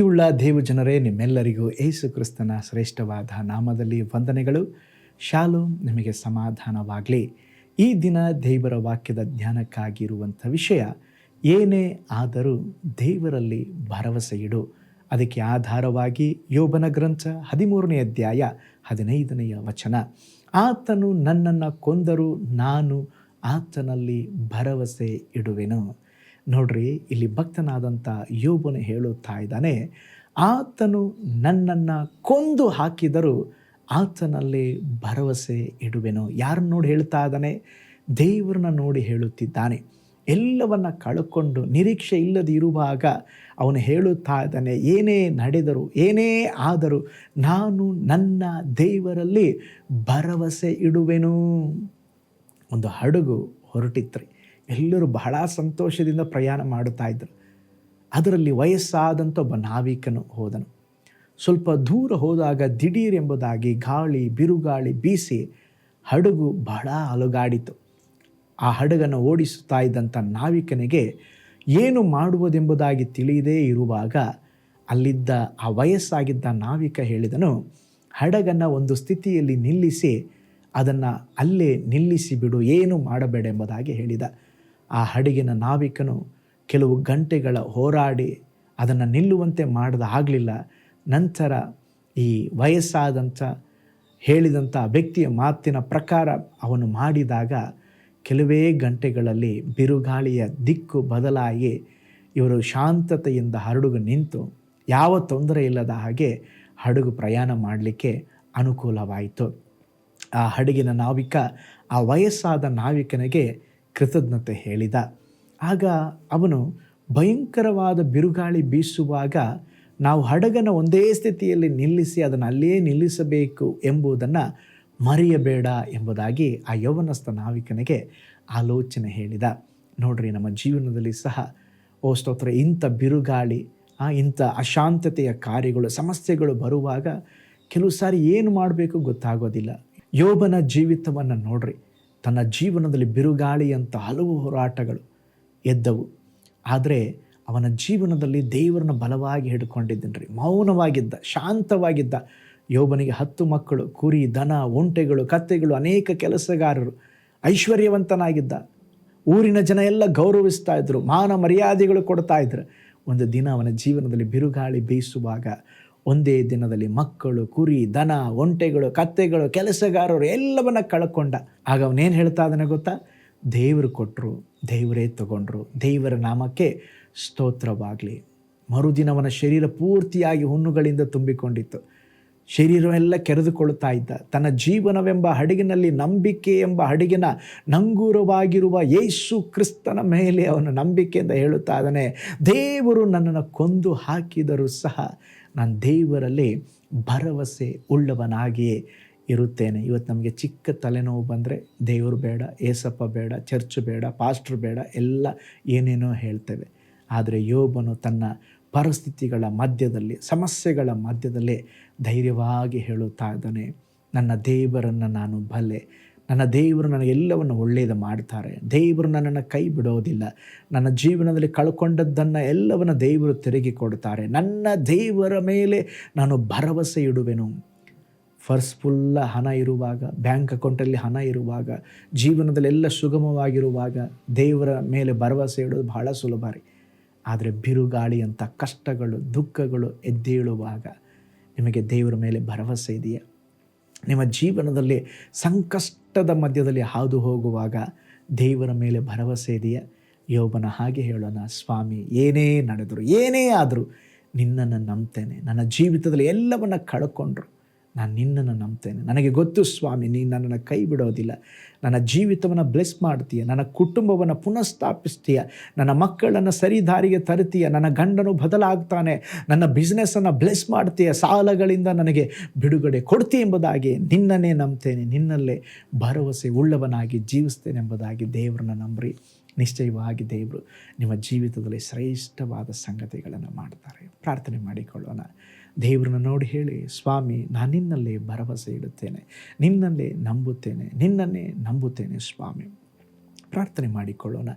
ಪ್ರೀತಿಯುಳ್ಳ ದೇವಜನರೇ ನಿಮ್ಮೆಲ್ಲರಿಗೂ ಏಸು ಕ್ರಿಸ್ತನ ಶ್ರೇಷ್ಠವಾದ ನಾಮದಲ್ಲಿ ವಂದನೆಗಳು. ಶಾಲು ನಿಮಗೆ ಸಮಾಧಾನವಾಗಲಿ. ಈ ದಿನ ದೇವರ ವಾಕ್ಯದ ಧ್ಯಾನಕ್ಕಾಗಿರುವಂಥ ವಿಷಯ, ಏನೇ ಆದರೂ ದೇವರಲ್ಲಿ ಭರವಸೆ ಇಡು. ಅದಕ್ಕೆ ಆಧಾರವಾಗಿ ಯೋಬನ ಗ್ರಂಥ ಹದಿಮೂರನೇ ಅಧ್ಯಾಯ ಹದಿನೈದನೆಯ ವಚನ. ಆತನು ನನ್ನನ್ನು ಕೊಂದರೂ ನಾನು ಆತನಲ್ಲಿ ಭರವಸೆ ಇಡುವೆನು. ನೋಡ್ರಿ, ಇಲ್ಲಿ ಭಕ್ತನಾದಂಥ ಯೋಬನು ಹೇಳುತ್ತಾ ಇದ್ದಾನೆ, ಆತನು ನನ್ನನ್ನು ಕೊಂದು ಹಾಕಿದರೂ ಆತನಲ್ಲಿ ಭರವಸೆ ಇಡುವೆನು. ಯಾರನ್ನ ನೋಡಿ ಹೇಳ್ತಾ ಇದ್ದಾನೆ? ದೇವರನ್ನ ನೋಡಿ ಹೇಳುತ್ತಿದ್ದಾನೆ. ಎಲ್ಲವನ್ನ ಕಳ್ಕೊಂಡು ನಿರೀಕ್ಷೆ ಇಲ್ಲದೆ ಇರುವಾಗ ಅವನು ಹೇಳುತ್ತಾ ಇದ್ದಾನೆ, ಏನೇ ನಡೆದರೂ, ಏನೇ ಆದರೂ ನಾನು ನನ್ನ ದೇವರಲ್ಲಿ ಭರವಸೆ ಇಡುವೆನು. ಒಂದು ಹಡಗು ಹೊರಟಿತ್ರಿ. ಎಲ್ಲರೂ ಬಹಳ ಸಂತೋಷದಿಂದ ಪ್ರಯಾಣ ಮಾಡುತ್ತಾ ಇದ್ದರು. ಅದರಲ್ಲಿ ವಯಸ್ಸಾದಂಥ ಒಬ್ಬ ನಾವಿಕನು ಹೋದನು. ಸ್ವಲ್ಪ ದೂರ ಹೋದಾಗ ದಿಢೀರ್ ಎಂಬುದಾಗಿ ಗಾಳಿ, ಬಿರುಗಾಳಿ ಬೀಸಿ ಹಡಗು ಬಹಳ ಅಲುಗಾಡಿತು. ಆ ಹಡಗನ್ನು ಓಡಿಸುತ್ತಾ ಇದ್ದಂಥ ನಾವಿಕನಿಗೆ ಏನು ಮಾಡುವುದೆಂಬುದಾಗಿ ತಿಳಿಯದೇ ಇರುವಾಗ ಅಲ್ಲಿದ್ದ ಆ ವಯಸ್ಸಾಗಿದ್ದ ನಾವಿಕ ಹೇಳಿದನು, ಹಡಗನ್ನು ಒಂದು ಸ್ಥಿತಿಯಲ್ಲಿ ನಿಲ್ಲಿಸಿ, ಅದನ್ನು ಅಲ್ಲೇ ನಿಲ್ಲಿಸಿ ಬಿಡು, ಏನು ಮಾಡಬೇಡ ಎಂಬುದಾಗಿ ಹೇಳಿದ. ಆ ಹಡಗಿನ ನಾವಿಕನು ಕೆಲವು ಗಂಟೆಗಳ ಹೋರಾಡಿ ಅದನ್ನು ನಿಲ್ಲುವಂತೆ ಮಾಡದ ಆಗಲಿಲ್ಲ. ನಂತರ ಈ ವಯಸ್ಸಾದಂಥ ಹೇಳಿದಂಥ ವ್ಯಕ್ತಿಯ ಮಾತಿನ ಪ್ರಕಾರ ಅವನು ಮಾಡಿದಾಗ ಕೆಲವೇ ಗಂಟೆಗಳಲ್ಲಿ ಬಿರುಗಾಳಿಯ ದಿಕ್ಕು ಬದಲಾಗಿ ಇವರು ಶಾಂತತೆಯಿಂದ ಹರಡುಗು ನಿಂತು ಯಾವ ತೊಂದರೆ ಇಲ್ಲದ ಹಾಗೆ ಹಡಗು ಪ್ರಯಾಣ ಮಾಡಲಿಕ್ಕೆ ಅನುಕೂಲವಾಯಿತು. ಆ ಹಡಗಿನ ನಾವಿಕ ಆ ವಯಸ್ಸಾದ ನಾವಿಕನಿಗೆ ಕೃತಜ್ಞತೆ ಹೇಳಿದ. ಆಗ ಅವನು ಭಯಂಕರವಾದ ಬಿರುಗಾಳಿ ಬೀಸುವಾಗ ನಾವು ಹಡಗನ ಒಂದೇ ಸ್ಥಿತಿಯಲ್ಲಿ ನಿಲ್ಲಿಸಿ ಅದನ್ನು ಅಲ್ಲೇ ನಿಲ್ಲಿಸಬೇಕು ಎಂಬುದನ್ನು ಮರೆಯಬೇಡ ಎಂಬುದಾಗಿ ಆ ಯೌವನಸ್ಥ ನಾವಿಕನಿಗೆ ಆಲೋಚನೆ ಹೇಳಿದ. ನೋಡ್ರಿ ನಮ್ಮ ಜೀವನದಲ್ಲಿ ಸಹ, ಓ ಸ್ತೋತ್ರ, ಇಂಥ ಬಿರುಗಾಳಿ ಇಂಥ ಅಶಾಂತತೆಯ ಕಾರ್ಯಗಳು, ಸಮಸ್ಯೆಗಳು ಬರುವಾಗ ಕೆಲವು ಸಾರಿ ಏನು ಮಾಡಬೇಕು ಗೊತ್ತಾಗೋದಿಲ್ಲ. ಯೋಬನ ಜೀವಿತವನ್ನು ನೋಡ್ರಿ. ತನ್ನ ಜೀವನದಲ್ಲಿ ಬಿರುಗಾಳಿಯಂಥ ಹಲವು ಹೋರಾಟಗಳು ಎದ್ದವು. ಆದರೆ ಅವನ ಜೀವನದಲ್ಲಿ ದೇವರನ್ನ ಬಲವಾಗಿ ಹಿಡ್ಕೊಂಡಿದ್ದನು ರೀ ಮೌನವಾಗಿದ್ದ, ಶಾಂತವಾಗಿದ್ದ ಯೋಬನಿಗೆ ಹತ್ತು ಮಕ್ಕಳು, ಕುರಿ, ದನ, ಒಂಟೆಗಳು, ಕತ್ತೆಗಳು, ಅನೇಕ ಕೆಲಸಗಾರರು, ಐಶ್ವರ್ಯವಂತನಾಗಿದ್ದ. ಊರಿನ ಜನ ಎಲ್ಲ ಗೌರವಿಸ್ತಾ ಇದ್ರು, ಮಾನ ಮರ್ಯಾದೆಗಳು ಕೊಡ್ತಾ ಇದ್ರು. ಒಂದು ದಿನ ಅವನ ಜೀವನದಲ್ಲಿ ಬಿರುಗಾಳಿ ಬೀಸುವಾಗ ಒಂದೇ ದಿನದಲ್ಲಿ ಮಕ್ಕಳು, ಕುರಿ, ದನ, ಒಂಟೆಗಳು, ಕತ್ತೆಗಳು, ಕೆಲಸಗಾರರು ಎಲ್ಲವನ್ನ ಕಳ್ಕೊಂಡ. ಆಗ ಅವನೇನು ಹೇಳ್ತಾ ಇದ್ದಾನೆ ಗೊತ್ತಾ? ದೇವರು ಕೊಟ್ಟರು ದೇವರೇ ತಗೊಂಡ್ರು, ದೇವರ ನಾಮಕ್ಕೆ ಸ್ತೋತ್ರವಾಗಲಿ. ಮರುದಿನವನ ಶರೀರ ಪೂರ್ತಿಯಾಗಿ ಹುಣ್ಣುಗಳಿಂದ ತುಂಬಿಕೊಂಡಿತ್ತು. ಶರೀರವೆಲ್ಲ ಕೆರೆದುಕೊಳ್ಳುತ್ತಾ ಇದ್ದ. ತನ್ನ ಜೀವನವೆಂಬ ಹಡಗಿನಲ್ಲಿ ನಂಬಿಕೆ ಎಂಬ ಹಡಗಿನ ನಂಗೂರವಾಗಿರುವ ಯೇಸು ಕ್ರಿಸ್ತನ ಮೇಲೆ ಅವನ ನಂಬಿಕೆಯಿಂದ ಹೇಳುತ್ತಾ ಇದ್ದಾನೆ, ದೇವರು ನನ್ನನ್ನು ಕೊಂದು ಹಾಕಿದರೂ ಸಹ ನಾನು ದೇವರಲ್ಲಿ ಭರವಸೆ ಉಳ್ಳವನಾಗಿಯೇ ಇರುತ್ತೇನೆ. ಇವತ್ತು ನಮಗೆ ಚಿಕ್ಕ ತಲೆನೋವು ಬಂದರೆ ದೇವರು ಬೇಡ, ಏಸಪ್ಪ ಬೇಡ, ಚರ್ಚ್ ಬೇಡ, ಪಾಸ್ಟ್ರ್ ಬೇಡ, ಎಲ್ಲ ಏನೇನೋ ಹೇಳ್ತೇವೆ. ಆದರೆ ಯೋಬನು ತನ್ನ ಪರಿಸ್ಥಿತಿಗಳ ಮಧ್ಯದಲ್ಲಿ, ಸಮಸ್ಯೆಗಳ ಮಧ್ಯದಲ್ಲಿ ಧೈರ್ಯವಾಗಿ ಹೇಳುತ್ತಾ ಇದ್ದಾನೆ. ನನ್ನ ದೇವರನ್ನು ನಾನು ಬಲ್ಲೆ ನನ್ನ ದೇವರು ನನಗೆ ಎಲ್ಲವನ್ನು ಒಳ್ಳೆಯದು ಮಾಡ್ತಾರೆ. ದೇವರು ನನ್ನನ್ನು ಕೈ ಬಿಡೋದಿಲ್ಲ. ನನ್ನ ಜೀವನದಲ್ಲಿ ಕಳ್ಕೊಂಡದ್ದನ್ನು ಎಲ್ಲವನ್ನು ದೇವರು ತಿರುಗಿ ಕೊಡ್ತಾರೆ. ನನ್ನ ದೇವರ ಮೇಲೆ ನಾನು ಭರವಸೆ ಇಡುವೆನು. ಫರ್ಸ್ ಫುಲ್ಲ ಹಣ ಇರುವಾಗ, ಬ್ಯಾಂಕ್ ಅಕೌಂಟಲ್ಲಿ ಹಣ ಇರುವಾಗ, ಜೀವನದಲ್ಲಿ ಎಲ್ಲ ಸುಗಮವಾಗಿರುವಾಗ ದೇವರ ಮೇಲೆ ಭರವಸೆ ಇಡೋದು ಬಹಳ ಸುಲಭ ರೀ. ಆದರೆ ಬಿರುಗಾಳಿಯಂಥ ಕಷ್ಟಗಳು, ದುಃಖಗಳು ಎದ್ದೇಳುವಾಗ ನಿಮಗೆ ದೇವರ ಮೇಲೆ ಭರವಸೆ ಇದೆಯಾ? ನಿಮ್ಮ ಜೀವನದಲ್ಲಿ ಸಂಕಷ್ಟದ ಮಧ್ಯದಲ್ಲಿ ಹಾದು ಹೋಗುವಾಗ ದೇವರ ಮೇಲೆ ಭರವಸೆ ಇದೆಯಾ? ಯೋಬನ ಹಾಗೆ ಹೇಳೋಣ, ಸ್ವಾಮಿ, ಏನೇ ನಡೆದರು, ಏನೇ ಆದರೂ ನಿನ್ನನ್ನು ನಂಬ್ತೇನೆ. ನನ್ನ ಜೀವಿತದಲ್ಲಿ ಎಲ್ಲವನ್ನ ಕಳ್ಕೊಂಡ್ರು. ನಾನು ನಿನ್ನನ್ನು ನಂಬ್ತೇನೆ. ನನಗೆ ಗೊತ್ತು ಸ್ವಾಮಿ ನೀನು ನನ್ನನ್ನು ಕೈ ಬಿಡೋದಿಲ್ಲ ನನ್ನ ಜೀವಿತವನ್ನು ಬ್ಲೆಸ್ ಮಾಡ್ತೀಯ. ನನ್ನ ಕುಟುಂಬವನ್ನು ಪುನಃಸ್ಥಾಪಿಸ್ತೀಯ. ನನ್ನ ಮಕ್ಕಳನ್ನು ಸರಿ ದಾರಿಗೆ ತರ್ತೀಯ ನನ್ನ ಗಂಡನು ಬದಲಾಗ್ತಾನೆ. ನನ್ನ ಬಿಸ್ನೆಸ್ಸನ್ನು ಬ್ಲೆಸ್ ಮಾಡ್ತೀಯ. ಸಾಲಗಳಿಂದ ನನಗೆ ಬಿಡುಗಡೆ ಕೊಡ್ತೀಯ ಎಂಬುದಾಗಿ ನಿನ್ನನ್ನೇ ನಂಬ್ತೇನೆ. ನಿನ್ನಲ್ಲೇ ಭರವಸೆ ಉಳ್ಳವನಾಗಿ ಜೀವಿಸ್ತೇನೆ ಎಂಬುದಾಗಿ ದೇವರನ್ನ ನಂಬ್ರಿ. ನಿಶ್ಚಯವಾಗಿ ದೇವರು ನಿಮ್ಮ ಜೀವಿತದಲ್ಲಿ ಶ್ರೇಷ್ಠವಾದ ಸಂಗತಿಗಳನ್ನು ಮಾಡ್ತಾರೆ. ಪ್ರಾರ್ಥನೆ ಮಾಡಿಕೊಳ್ಳೋಣ. ದೇವರನ್ನ ನೋಡಿ ಹೇಳಿ, ಸ್ವಾಮಿ, ನಾನು ನಿನ್ನಲ್ಲೇ ಭರವಸೆ ಇಡುತ್ತೇನೆ. ನಿನ್ನಲ್ಲೇ ನಂಬುತ್ತೇನೆ. ನಿನ್ನನ್ನೇ ನಂಬುತ್ತೇನೆ ಸ್ವಾಮಿ. ಪ್ರಾರ್ಥನೆ ಮಾಡಿಕೊಳ್ಳೋಣ.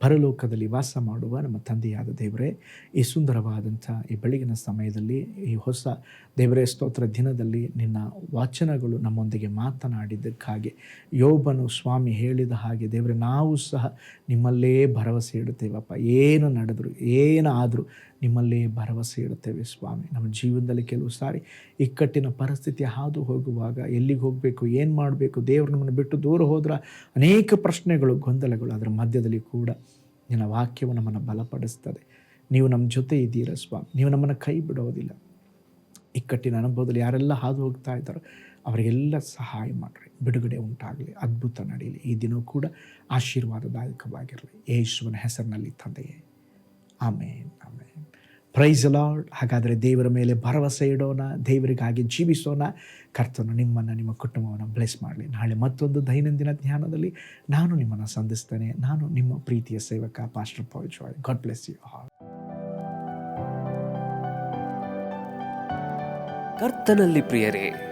ಪರಲೋಕದಲ್ಲಿ ವಾಸ ಮಾಡುವ ನಮ್ಮ ತಂದೆಯಾದ ದೇವರೇ, ಈ ಸುಂದರವಾದಂಥ ಈ ಬೆಳಗಿನ ಸಮಯದಲ್ಲಿ, ಈ ಹೊಸ ದೇವರೇ, ಸ್ತೋತ್ರ ದಿನದಲ್ಲಿ ನಿನ್ನ ವಾಚನಗಳು ನಮ್ಮೊಂದಿಗೆ ಮಾತನಾಡಿದ್ದಕ್ಕಾಗಿ, ಯೋಬನು ಸ್ವಾಮಿ ಹೇಳಿದ ಹಾಗೆ ದೇವರೇ, ನಾವು ಸಹ ನಿಮ್ಮಲ್ಲೇ ಭರವಸೆ ಇಡುತ್ತೇವಪ್ಪ. ಏನು ನಡೆದ್ರು, ಏನಾದರೂ ನಿಮ್ಮಲ್ಲೇ ಭರವಸೆ ಇಡುತ್ತೇವೆ ಸ್ವಾಮಿ. ನಮ್ಮ ಜೀವನದಲ್ಲಿ ಕೆಲವು ಸಾರಿ ಇಕ್ಕಟ್ಟಿನ ಪರಿಸ್ಥಿತಿ ಹಾದು ಹೋಗುವಾಗ ಎಲ್ಲಿಗೆ ಹೋಗಬೇಕು, ಏನು ಮಾಡಬೇಕು, ದೇವರು ನಮ್ಮನ್ನು ಬಿಟ್ಟು ದೂರ ಹೋದ್ರೆ ಅನೇಕ ಪ್ರಶ್ನೆಗಳು, ಗೊಂದಲಗಳು ಅದರ ಮಧ್ಯದಲ್ಲಿ ಕೂಡ ನಿನ್ನ ವಾಕ್ಯವು ನಮ್ಮನ್ನು ಬಲಪಡಿಸ್ತದೆ. ನೀವು ನಮ್ಮ ಜೊತೆ ಇದ್ದೀರ ಸ್ವಾಮಿ? ನೀವು ನಮ್ಮನ್ನು ಕೈ ಬಿಡೋದಿಲ್ಲ. ಇಕ್ಕಟ್ಟಿನ ಅನುಭವದಲ್ಲಿ ಯಾರೆಲ್ಲ ಹಾದು ಹೋಗ್ತಾ ಇದ್ದಾರೋ ಅವರಿಗೆಲ್ಲ ಸಹಾಯ ಮಾಡಿರಿ. ಬಿಡುಗಡೆ ಉಂಟಾಗಲಿ, ಅದ್ಭುತ ನಡೆಯಲಿ. ಈ ದಿನವೂ ಕೂಡ ಆಶೀರ್ವಾದದಾಯಕವಾಗಿರಲಿ. ಯೇಸುವಿನ ಹೆಸರಿನಲ್ಲಿ ತಂದೆಯೇ. ಆಮೇನ್ ಆಮೇನ್. ಪ್ರೈಸ್ ಲಾರ್ಡ್ ಹಾಗಾದರೆ ದೇವರ ಮೇಲೆ ಭರವಸೆ ಇಡೋಣ, ದೇವರಿಗಾಗಿ ಜೀವಿಸೋಣ. ಕರ್ತನು ನಿಮ್ಮನ್ನು, ನಿಮ್ಮ ಕುಟುಂಬವನ್ನು ಬ್ಲೆಸ್ ಮಾಡಲಿ. ನಾಳೆ ಮತ್ತೊಂದು ದೈನಂದಿನ ಧ್ಯಾನದಲ್ಲಿ ನಾನು ನಿಮ್ಮನ್ನು ಸಂಧಿಸ್ತೇನೆ. ನಾನು ನಿಮ್ಮ ಪ್ರೀತಿಯ ಸೇವಕ pastor Paul Joy God bless you all ಕರ್ತನಲ್ಲಿ ಪ್ರಿಯರೇ